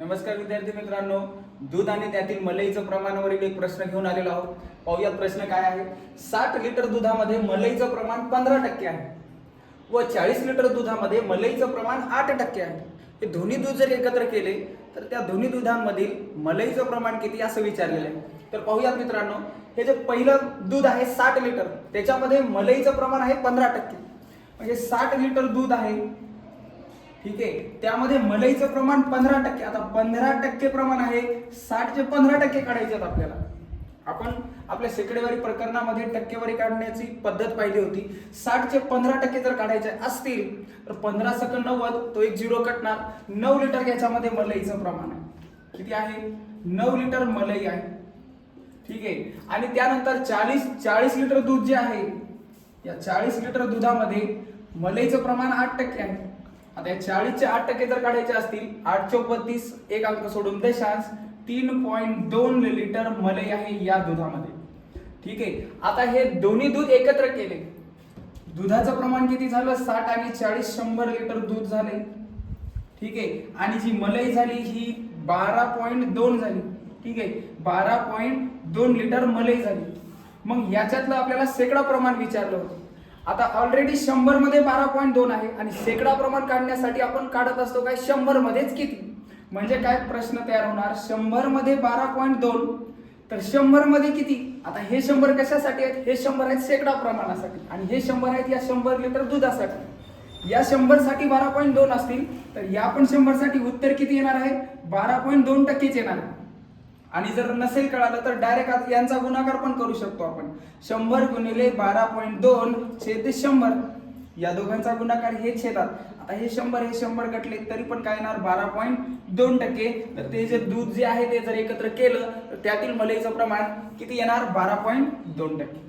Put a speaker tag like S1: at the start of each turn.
S1: नमस्कार विद्यार्थी मित्रांनो. दूध आणि त्यातील मलईचं प्रमाणावरील एक प्रश्न घेऊन आलेलो आहोत. पाहूयात प्रश्न काय आहे. साठ लिटर दुधामध्ये मलईचं प्रमाण पंधरा टक्के आहे. व चाळीस लिटर दुधामध्ये मलईचं प्रमाण आठ टक्के आहे. हे दोन्ही दूध जर एकत्र केले तर त्या दोन्ही दुधांमधील मलईचं प्रमाण किती असं विचारलेलं आहे. तर पाहूयात मित्रांनो हे जे पहिलं दूध आहे साठ लिटर त्याच्यामध्ये मलईचं प्रमाण आहे पंधरा टक्के. म्हणजे साठ लिटर दूध आहे ठीक आहे? त्यामध्ये मलईचं प्रमाण पंधरा टक्के आता पंधरा टक्के प्रमाण आहे साठचे पंधरा टक्के काढायचे आहेत आपल्याला. आपण आपल्या शेकडेवारी प्रकरणामध्ये टक्केवारी काढण्याची पद्धत पाहिली होती. साठचे पंधरा टक्के जर काढायचे असतील तर पंधरा सकंड नव्वद तो एक झिरो कटणार. नऊ लिटर याच्यामध्ये मलईचं प्रमाण आहे. किती आहे? नऊ लिटर मलई आहे. ठीक आहे? आणि त्यानंतर चाळीस चाळीस लिटर दूध जे आहे या चाळीस लिटर दुधामध्ये मलईचं प्रमाण आठ टक्के आहे. आता चाळीसचे आठ टक्के जर काढायचे असतील आठ चौबत्तीस एक अंक सोडून दशांश तीन पॉईंट दोन लिटर मलई आहे या दुधामध्ये. ठीक आहे? आता हे दोन्ही दूध एकत्र केले. दुधाचं प्रमाण किती झालं? साठ आणि चाळीस शंभर लिटर दूध झाले. ठीक आहे? आणि जी मलई झाली ही बारा पॉईंट दोन झाली. ठीक आहे? बारा पॉईंट दोन लिटर मलई झाली. मग याच्यातलं आपल्याला सेकडा प्रमाण विचारलं होतं. आता ऑलरेडी शंभरमध्ये बारा पॉईंट दोन आहे आणि शेकडा प्रमाण काढण्यासाठी आपण काढत असतो काय? शंभर मध्येच किती? म्हणजे काय प्रश्न तयार होणार? शंभरमध्ये बारा पॉईंट दोन तर शंभरमध्ये किती? आता हे शंभर कशासाठी आहेत? हे शंभर आहेत शेकडा प्रमाणासाठी. आणि हे शंभर आहेत या शंभर लिटर दुधासाठी. या शंभरसाठी बारा पॉईंट दोन असतील तर या पण शंभरसाठी उत्तर किती येणार आहे? बारा पॉईंट दोन टक्केच येणार आहे. आणि जर नसेल कळालं तर डायरेक्ट यांचा गुणाकार पण करू शकतो आपण. शंभर गुणिले बारा पॉईंट दोन छेद शंभर. या दोघांचा गुणाकार हे छेदात. आता हे शंभर हे शंभर गटले तरी पण काय येणार? बारा पॉईंट दोन टक्के. तर ते जे दूध जे आहे ते जर एकत्र केलं तर त्यातील मलईचं प्रमाण किती येणार? बारा पॉईंट दोन टक्के.